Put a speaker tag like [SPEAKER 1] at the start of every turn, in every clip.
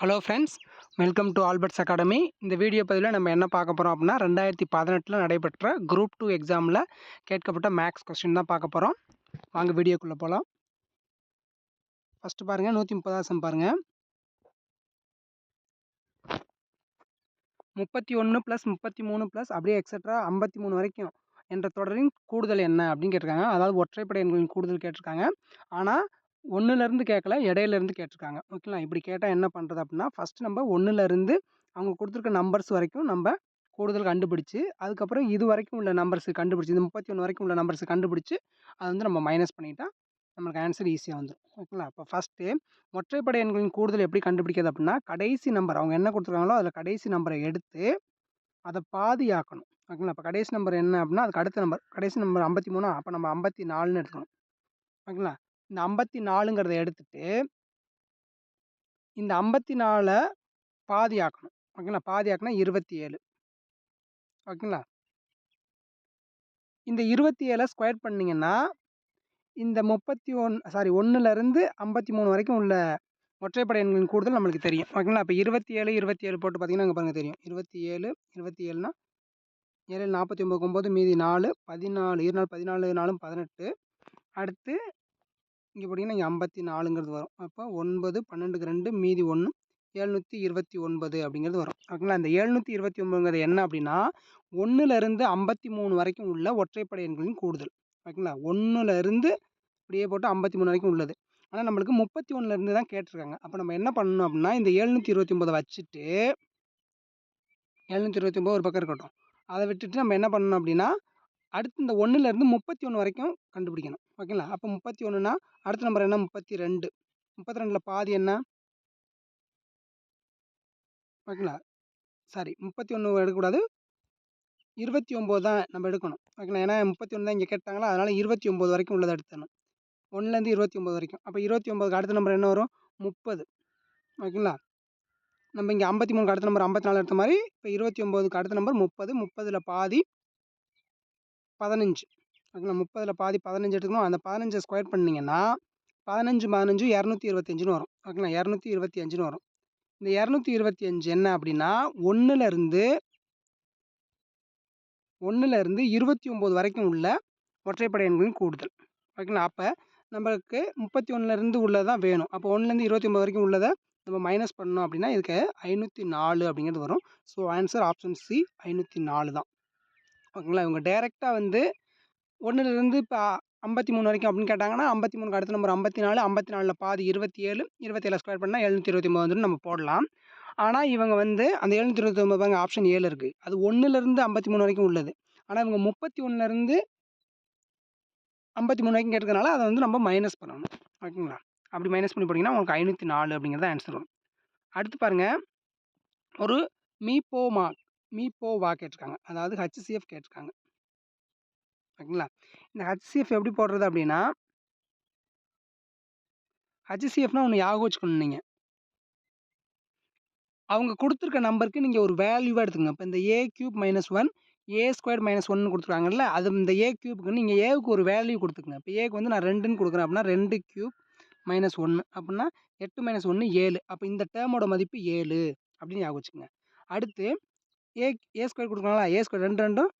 [SPEAKER 1] Hello friends welcome to Albert's academy. இந்த video பதிவில் நம்ம என்ன பார்க்க போகிறோம் அப்படின்னா ரெண்டாயிரத்தி பதினெட்டில் நடைபெற்ற குரூப் டூ எக்ஸாமில் கேட்கப்பட்ட மேக்ஸ் கொஸ்டின் தான் பார்க்க போகிறோம் வாங்க வீடியோக்குள்ளே போகலாம் ஃபஸ்ட்டு பாருங்கள் நூற்றி முப்பதாசம் பாருங்கள் முப்பத்தி ஒன்று ப்ளஸ் முப்பத்தி மூணு ப்ளஸ் அப்படியே எக்ஸட்ரா ஐம்பத்தி மூணு வரைக்கும் என்ற தொடரின் கூடுதல் என்ன அப்படின்னு கேட்டிருக்காங்க. அதாவது ஒற்றைப்படை எண்களின் கூடுதல் கேட்டிருக்காங்க. ஆனால் ஒன்றுலேருந்து கேட்கல இடையிலேருந்து கேட்டிருக்காங்க. ஓகேங்களா? இப்படி கேட்டால் என்ன பண்ணுறது அப்படின்னா ஃபஸ்ட்டு நம்ம ஒன்றுலேருந்து அவங்க கொடுத்துருக்க நம்பர்ஸ் வரைக்கும் நம்ம கூடுதல் கண்டுபிடிச்சி அதுக்கப்புறம் இது வரைக்கும் உள்ள நம்பர்ஸ் கண்டுபிடிச்சி இந்த முப்பத்தி ஒன்று வரைக்கும் உள்ள நம்பர்ஸ் கண்டுபிடிச்சி அதை வந்து நம்ம மைனஸ் பண்ணிட்டா நம்மளுக்கு ஆன்சர் ஈஸியாக வந்துடும் ஓகேங்களா? இப்போ ஃபஸ்ட்டு ஒற்றைப்படை எண்களின் கூடுதல் எப்படி கண்டுபிடிக்கிறது அப்படின்னா கடைசி நம்பர் அவங்க என்ன கொடுத்துருக்காங்களோ அதில் கடைசி நம்பரை எடுத்து அதை பாதியாக்கணும். ஓகேங்களா? இப்போ கடைசி நம்பர் என்ன அப்படின்னா அதுக்கு அடுத்த நம்பர் கடைசி நம்பர் ஐம்பத்தி மூணா அப்போ நம்ம ஐம்பத்தி நாலுன்னு எடுத்துக்கணும். ஓகேங்களா? இந்த ஐம்பத்தி நாலுங்கிறத எடுத்துட்டு இந்த ஐம்பத்தி நாலை பாதி ஆக்கணும் ஓகேங்களா? பாதி ஆக்கினா இருபத்தி ஏழு ஓகேங்களா? இந்த இருபத்தி ஏழை ஸ்கொயர் பண்ணிங்கன்னா இந்த முப்பத்தி ஒன் சாரி ஒன்றுலேருந்து ஐம்பத்தி மூணு வரைக்கும் உள்ள ஒற்றைப்படை எண்களின் கூடுதல் நம்மளுக்கு தெரியும். ஓகேங்களா? இப்போ இருபத்தி ஏழு இருபத்தி ஏழு போட்டு பார்த்தீங்கன்னா அங்கே பாருங்கள் தெரியும். இருபத்தி ஏழு இருபத்தி ஏழுனா ஏழு நாற்பத்தி ஒம்பது ஒம்பது மீதி நாலு பதினாலு இரு நாள் பதினாலு நாலும் பதினெட்டு. அடுத்து இங்கே பார்த்தீங்கன்னா இங்கே ஐம்பத்தி நாலுங்கிறது வரும். அப்போ ஒன்பது பன்னெண்டுக்கு ரெண்டு மீதி ஒன்று ஏழ்நூற்றி இருபத்தி ஒன்பது அப்படிங்கிறது வரும். ஓகேங்களா? இந்த ஏழ்நூற்றி இருபத்தி ஒன்பதுங்கிறது என்ன அப்படின்னா ஒன்றுலேருந்து ஐம்பத்தி மூணு வரைக்கும் உள்ள ஒற்றைப்படை எண்களின் கூடுதல். ஓகேங்களா? ஒன்றுலேருந்து இப்படியே போட்டு ஐம்பத்தி மூணு வரைக்கும் உள்ளது. ஆனால் நம்மளுக்கு முப்பத்தி ஒன்றுலேருந்து தான் கேட்டிருக்காங்க. அப்போ நம்ம என்ன பண்ணணும் அப்படின்னா இந்த ஏழ்நூற்றி இருபத்தி ஒம்பதை வச்சுட்டு ஏழ்நூற்றி இருபத்தி ஒம்பது ஒரு பக்கம் இருக்கட்டும். அதை விட்டுட்டு நம்ம என்ன பண்ணணும் அப்படின்னா அடுத்து இந்த ஒன்றுலேருந்து முப்பத்தி ஒன்று வரைக்கும் கண்டுபிடிக்கணும். ஓகேங்களா? அப்போ முப்பத்தி ஒன்றுனா அடுத்த நம்பர் என்ன? முப்பத்தி ரெண்டு முப்பத்தி ரெண்டில் பாதி என்ன? ஓகேங்களா? சாரி முப்பத்தி ஒன்று எடுக்கக்கூடாது. இருபத்தி ஒம்பது தான் நம்ம எடுக்கணும். ஓகேங்களா? ஏன்னா முப்பத்தி ஒன்று தான் இங்கே கேட்டாங்களா? அதனால் இருபத்தி ஒம்பது வரைக்கும் உள்ளதை எடுத்துடணும். ஒன்றுலேருந்து இருபத்தி ஒம்பது வரைக்கும். அப்போ இருபத்தி ஒம்பதுக்கு அடுத்த நம்பர் என்ன வரும்? முப்பது. ஓகேங்களா? நம்ம இங்கே ஐம்பத்தி மூணுக்கு அடுத்த நம்பர் ஐம்பத்தி நாலு எடுத்த மாதிரி இப்போ இருபத்தி ஒம்போதுக்கு அடுத்த நம்பர் முப்பது. முப்பதில் பாதி பதினஞ்சு. ஓகேங்களா? முப்பதில் பாதி பதினஞ்சு எடுத்துக்கணும். அந்த பதினஞ்சை ஸ்கொயர் பண்ணிங்கன்னா பதினஞ்சு பதினஞ்சு இரநூத்தி இருபத்தஞ்சுன்னு வரும். ஓகேங்களா? இரநூத்தி இருபத்தி அஞ்சுன்னு வரும். இந்த இரநூத்தி இருபத்தி அஞ்சு என்ன அப்படின்னா ஒன்றுலேருந்து ஒன்றுலேருந்து இருபத்தி ஒம்பது வரைக்கும் உள்ள ஒற்றைப்படை எண்களின் கூடுதல். ஓகேங்களா? அப்போ நம்மளுக்கு முப்பத்தி ஒன்றுலேருந்து உள்ளது தான் வேணும். அப்போ ஒன்றுலேருந்து இருபத்தி ஒம்பது வரைக்கும் உள்ளதை நம்ம மைனஸ் பண்ணோம் அப்படின்னா இதுக்கு ஐநூற்றி நாலு அப்படிங்கிறது வரும். ஸோ ஆன்சர் ஆப்ஷன் சி ஐநூற்றி நாலு தான். ஓகேங்களா இவங்க டைரெக்டாக வந்து ஒன்றுலேருந்து இப்போ ஐம்பத்தி மூணு வரைக்கும் அப்படின்னு கேட்டாங்கன்னா ஐம்பத்தி மூணுக்கு அடுத்த நம்பர் ஐம்பத்தி நாலு ஐம்பத்தி நாலில் பாதி இருபத்தி ஏழு இருபத்தி ஏழு ஸ்கொயர் பண்ணால் எழுநூற்றி இருபத்தி ஒம்பது வந்துட்டு நம்ம போடலாம். ஆனால் இவங்க வந்து அந்த எழுநூற்றி இருபத்தி ஒம்பது பாருங்க ஆப்ஷன் ஏழு இருக்குது அது ஒன்றுலேருந்து ஐம்பத்தி மூணு வரைக்கும் உள்ளது. ஆனால் இவங்க முப்பத்தி ஒன்றுலேருந்து ஐம்பத்தி மூணு வரைக்கும் கேட்டுக்கனால அதை வந்து நம்ம மைனஸ் பண்ணணும். ஓகேங்களா? அப்படி மைனஸ் பண்ணி போட்டிங்கன்னா உங்களுக்கு ஐநூற்றி நாலு அப்படிங்கிறது ஆன்சர் வரும். அடுத்து பாருங்கள் ஒரு மீ மா வா கேட்டிருக்காங்க. அதாவது ஹச்சிசிஎஃப் கேட்டிருக்காங்க. ஓகேங்களா? இந்த ஹச்சிசிஎஃப் எப்படி போடுறது அப்படின்னா ஹச்சிசிஎஃப்னா ஒன்று ஞாபகம் வச்சுக்கணும் நீங்கள் அவங்க கொடுத்துருக்க நம்பருக்கு நீங்கள் ஒரு வேல்யூவாக எடுத்துக்கங்க. இப்போ இந்த A cube minus one A square minus ஒன்னு கொடுத்துருக்காங்கல்ல அது இந்த ஏ கியூப்க்கு நீங்கள் ஏவுக்கு ஒரு வேல்யூ கொடுத்துக்குங்க. இப்போ ஏக்கு வந்து நான் ரெண்டுன்னு கொடுக்குறேன் அப்படின்னா ரெண்டு கியூப் மைனஸ் ஒன்று அப்படின்னா எட்டு மைனஸ் ஒன்று ஏழு அப்போ இந்த டேர்மோட மதிப்பு ஏழு அப்படின்னு ஞாபகம் வச்சுக்கோங்க. அடுத்து ஏ ஏ ஸ்கொயர் கொடுக்கலாம்ல? ஏ ஸ்கொயர் ரெண்டு ரெண்டும்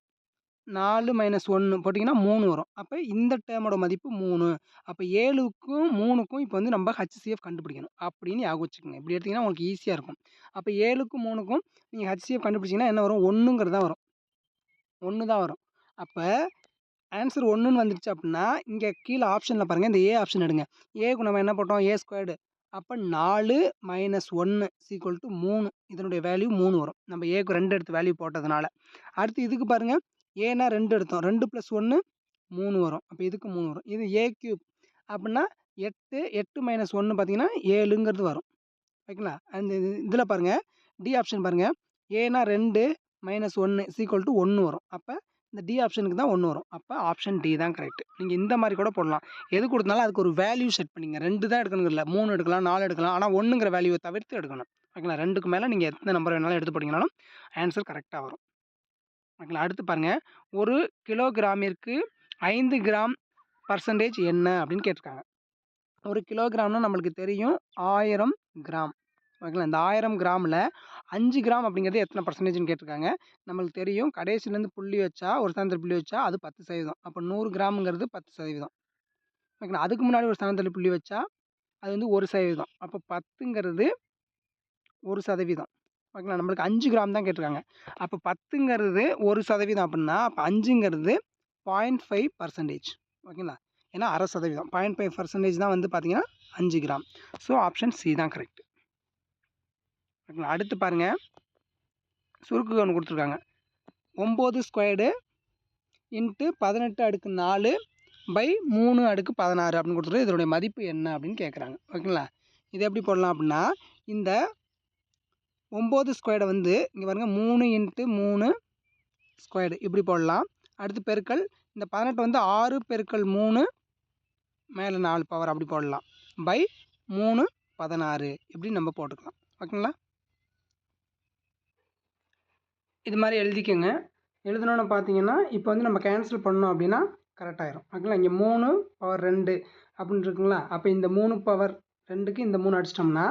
[SPEAKER 1] நாலு மைனஸ் ஒன்று போட்டிங்கன்னா மூணு வரும். அப்போ இந்த டேர்மோட மதிப்பு மூணு. அப்போ ஏழுக்கும் மூணுக்கும் இப்போ வந்து நம்ம ஹச்சிசிஎஃப் கண்டுபிடிக்கணும். அப்படின்னு ஞாபகம் வச்சுக்கோங்க. இப்படி எடுத்திங்கன்னா உங்களுக்கு ஈஸியாக இருக்கும். அப்போ ஏழுக்கும் மூணுக்கும் நீங்கள் ஹச்சிசிஎஃப் கண்டுபிடிச்சிங்கன்னா என்ன வரும்? ஒன்றுங்கிறது தான் வரும். ஒன்று தான் வரும். அப்போ ஆன்சர் ஒன்றுன்னு வந்துடுச்சு அப்படின்னா இங்கே கீழே ஆப்ஷனில் பாருங்கள் இந்த ஏ ஆப்ஷன் எடுங்க. ஏக்கு நம்ம என்ன போட்டோம்? ஏ ஸ்கொயர்டு அப்போ நாலு மைனஸ் ஒன்று சீக்குவல் டு மூணு. இதனுடைய வேல்யூ மூணு வரும். நம்ம ஏக்கு ரெண்டு எடுத்து வேல்யூ போட்டதுனால. அடுத்து இதுக்கு பாருங்கள் ஏன்னா ரெண்டு எடுத்தோம். ரெண்டு ப்ளஸ் ஒன்று மூணு வரும். அப்போ இதுக்கு மூணு வரும். இது ஏ கியூப் அப்படின்னா எட்டு எட்டு மைனஸ் ஒன்று பார்த்தீங்கன்னா ஏழுங்கிறது வரும். ஓகேங்களா? அந்த இதில் பாருங்கள் டி ஆப்ஷன் பாருங்கள் ஏன்னா ரெண்டு மைனஸ் ஒன்று சீக்குவல் டு ஒன்று வரும். அப்போ இந்த டி ஆப்ஷனுக்கு தான் ஒன்று வரும். அப்போ ஆப்ஷன் டி தான் கரெக்ட் நீங்கள் இந்த மாதிரி கூட போடலாம். எது கொடுத்தாலும் அதுக்கு ஒரு வேல்யூ செட் பண்ணிங்க. ரெண்டு தான் எடுக்கணும் இல்லை. மூணு எடுக்கலாம் நாலு எடுக்கலாம். ஆனால் ஒன்றுங்கிற வேல்யூவை தவிர்த்து எடுக்கணும். ஓகேங்களா ரெண்டுக்கு மேலே நீங்கள் எத்தனை நம்பர் வேணாலும் எடுத்து போட்டிங்கனாலும் ஆன்சர் கரெக்டாக வரும். ஓகேங்களா அடுத்து பாருங்கள் ஒரு கிலோகிராமிற்கு ஐந்து கிராம் பர்சன்டேஜ் என்ன அப்படின்னு கேட்டிருக்காங்க. ஒரு கிலோகிராம்னா நம்மளுக்கு தெரியும் ஆயிரம் கிராம். ஓகேங்களா? இந்த ஆயிரம் கிராமில் அஞ்சு கிராம் அப்படிங்கிறது எத்தனை பர்சன்டேஜ்னு கேட்டிருக்காங்க. நம்மளுக்கு தெரியும். கடைசிலேருந்து புள்ளி வச்சா ஒரு ஸ்தானத்தில் புள்ளி வச்சா அது பத்து சதவீதம். அப்போ நூறு கிராமுங்கிறது பத்து சதவீதம். ஓகேங்களா? அதுக்கு முன்னாடி ஒரு ஸ்தானத்தில் புள்ளி வச்சா அது வந்து ஒரு சதவீதம். அப்போ பத்துங்கிறது ஒரு சதவீதம். ஓகேங்களா? நம்மளுக்கு அஞ்சு கிராம் தான் கேட்டிருக்காங்க. அப்போ பத்துங்கிறது ஒரு சதவீதம் அப்படின்னா அப்போ அஞ்சுங்கிறது பாயிண்ட் ஃபைவ் பர்சன்டேஜ் ஓகேங்களா? ஏன்னா அரை சதவீதம். பாயிண்ட் ஃபைவ் பர்சன்டேஜ் தான் வந்து பார்த்திங்கன்னா அஞ்சு கிராம். ஸோ ஆப்ஷன் சி தான் கரெக்ட் ஓகேங்களா அடுத்து பாருங்கள் சுருக்கு ஒன்று கொடுத்துருக்காங்க. ஒம்பது ஸ்கொயர்டு இன்ட்டு பதினெட்டு அடுக்கு நாலு பை மூணு அடுக்கு பதினாறு அப்படின்னு கொடுத்துட்டு இதனுடைய மதிப்பு என்ன அப்படின்னு கேட்குறாங்க ஓகேங்களா? இது எப்படி போடலாம் அப்படின்னா இந்த ஒம்பது ஸ்கொயர்டை வந்து இங்கே பாருங்கள் மூணு இன்ட்டு மூணு ஸ்கொயர்டு இப்படி போடலாம். அடுத்து பெருக்கல் இந்த பதினெட்டு வந்து ஆறு பெருக்கல் மூணு மேலே நாலு பவர் அப்படி போடலாம். பை மூணு பதினாறு இப்படி நம்ம போட்டுக்கலாம். ஓகேங்களா? இது மாதிரி எழுதிக்கோங்க. எழுதணுன்னு பார்த்தீங்கன்னா இப்போ வந்து நம்ம கேன்சல் பண்ணோம் அப்படின்னா கரெக்டாயிரும் ஓகேங்களா இங்கே மூணு பவர் ரெண்டு அப்படின்னு இருக்குங்களா? அப்போ இந்த மூணு பவர் ரெண்டுக்கு இந்த மூணு அடிச்சிட்டோம்னா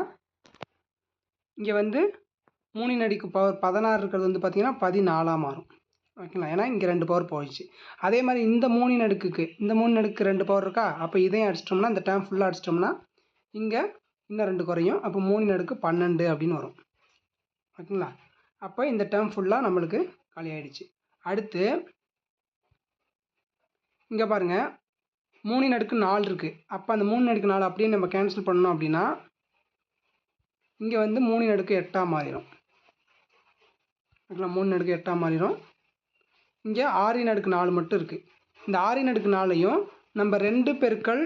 [SPEAKER 1] இங்கே வந்து மூணின் அடிக்கு பவர் பதினாறு இருக்கிறது வந்து பார்த்திங்கன்னா பதினாலாக மாறும். ஓகேங்களா ஏன்னா இங்கே ரெண்டு பவர் போயிடுச்சு. அதே மாதிரி இந்த மூணின் அடுக்குக்கு இந்த மூணு அடுக்கு ரெண்டு பவர் இருக்கா? அப்போ இதையும் அடிச்சிட்டோம்னா இந்த டேம் ஃபுல்லாக அடிச்சிட்டோம்னா இங்கே இன்னும் ரெண்டு குறையும். அப்போ மூணின் அடுக்கு பன்னெண்டு அப்படின்னு வரும். ஓகேங்களா அப்போ இந்த டேர்ம் ஃபுல்லாக நம்மளுக்கு காலி ஆகிடுச்சு அடுத்து இங்கே பாருங்கள் மூணு நடுக்கு நாலு இருக்குது அப்போ அந்த மூணு நடுக்கு நாலு அப்படியே நம்ம கேன்சல் பண்ணோம் அப்படின்னா இங்கே வந்து மூணு நடுக்கு எட்டாக மாறிடும் ஓகேங்களா மூணு நடுக்கு எட்டாக மாறிடும் இங்கே ஆறு அடுக்கு நாலு மட்டும் இருக்குது இந்த ஆறு அடுக்கு நாலையும் நம்ம ரெண்டு பெருக்கள்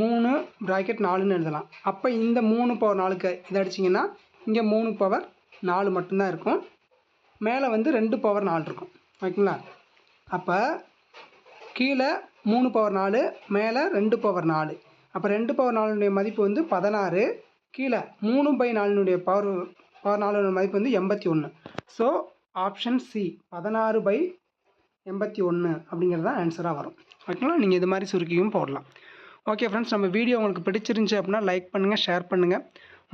[SPEAKER 1] மூணு ப்ராக்கெட் நாலுன்னு எழுதலாம். அப்போ இந்த மூணு பவர் நாலுக்கு இதை அடிச்சிங்கன்னா இங்கே மூணு பவர் நாலு மட்டும்தான் இருக்கும். மேலே வந்து ரெண்டு பவர் நாலு இருக்கும். ஓகேங்களா? அப்போ கீழே மூணு பவர் நாலு மேலே ரெண்டு பவர் நாலு. அப்போ ரெண்டு பவர் நாலுனுடைய மதிப்பு வந்து பதினாறு கீழே மூணு பை நாலுனுடைய பவர் பவர் நாலுனுடைய மதிப்பு வந்து எண்பத்தி ஒன்று ஸோ ஆப்ஷன் சி பதினாறு பை எண்பத்தி ஒன்று அப்படிங்கிறது தான் ஆன்சராக வரும். ஓகேங்களா? நீங்கள் இது மாதிரி சுருக்கியும் போடலாம். ஓகே ஃப்ரெண்ட்ஸ் நம்ம வீடியோ உங்களுக்கு பிடிச்சிருந்துச்சி அப்படின்னா லைக் பண்ணுங்கள் ஷேர் பண்ணுங்கள்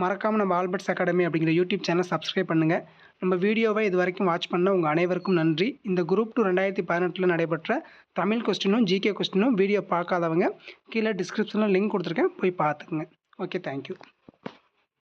[SPEAKER 1] மறக்காமல் நம்ம ஆல்பர்ட்ஸ் அகாடமி அப்படிங்கிற யூடியூப் சேனல் சப்ஸ்கிரைப் பண்ணுங்கள் நம்ம வீடியோவை இது வரைக்கும் வாட்ச் பண்ண உங்கள் அனைவருக்கும் நன்றி. இந்த குரூப் டூ ரெண்டாயிரத்தி பதினெட்டில் நடைபெற்ற தமிழ் கொஸ்டினும் ஜிகே கொஸ்டினும் வீடியோ பார்க்காதவங்க கீழே டிஸ்கிரிப்ஷனில் லிங்க் கொடுத்துருக்கேன். போய் பார்த்துக்குங்க. Okay thank you